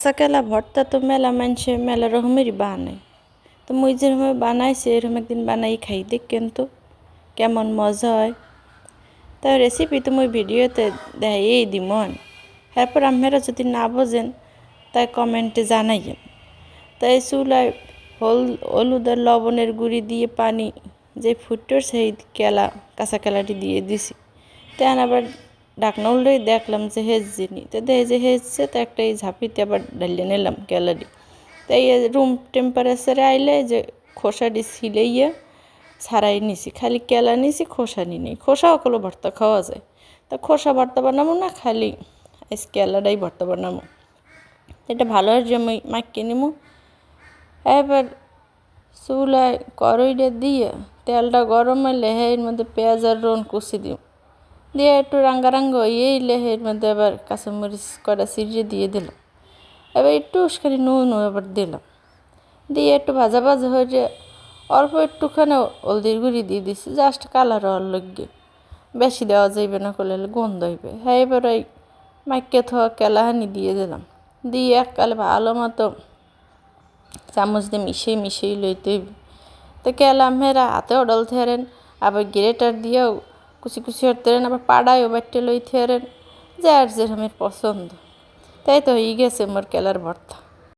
কাঁচাকেলা ভর্তা তো মেলা মানুষে মেলা রকমেরই বানায়। তো মুই যেরকম বানাইছি, এরকম একদিন বানাই খাই। দেখেন তো কেমন মজা হয়। তা রেসিপি তো মুই ভিডিওতে দেখাই দিমন এরপর আপনারা যদি না বোঝেন, তাই কমেন্টে জানাইয়েন। তাই চুলায় হল, হলুদ আর লবণের গুঁড়ি দিয়ে পানি যে ফুটোর সেই কেলা, কাঁচা কেলাটি দিয়ে দিছি। তেন আবার ঢাকনা উল্টেই দেখলাম যে হেজছিনি তো দেখে যে হেজছে তো একটা এই ঝাঁপিতে আবার ঢালিয়ে নিলাম কেলাটি তো এই রুম টেম্পারেচারে আইলে যে খোসাটি ছিলাইয়া ছাড়াই নিছি। খালি কেলা নিছি, খোসা নি নেই। খোসাও কলো ভর্তা খাওয়া যায়। তা খোসা ভর্তা বানাবো না খালি আজ কেলাটাই ভর্তা বানাবো এটা ভালো হয় আমি মাখিয়ে নিবো এবার চুলায় কড়াইটা দিয়ে তেলটা গরম হলে এর মধ্যে পেঁয়াজ আর রন কুচি দিই দিয়ে একটু রাঙ্গা রাঙ্গা হয়ে এলে এর মধ্যে আবার কাঁচামরিচ কটা চিরিয়ে দিয়ে দিলাম। এবার একটু উস্কানি নুন আবার দিলাম। দিয়ে একটু ভাজা ভাজা হয়ে যে অল্প একটুখানি হলদির গুঁড়ি দিয়ে দিছি জাস্ট কালার হওয়ার লগে বেশি দেওয়া যাইবে না, করলে গন্ধ হইবে। হ্যাঁ এবার ওই মাইকে থোয়া কেলাহানি দিয়ে দিলাম। দিয়ে এককালে ভালো মতো চামচ দিয়ে মিশিয়ে মিশিয়ে লইতে হইবে। তো কেলাম হেরা, হাতে অডল থেরেন আবার গ্রেটার দিয়েও কুচি কুচি হরতেন আবার পাড়ায় বাট্টে লই থেরেন যার যেরমের পছন্দ। তাই তো হয়ে গেছে মোর কেলার ভর্তা।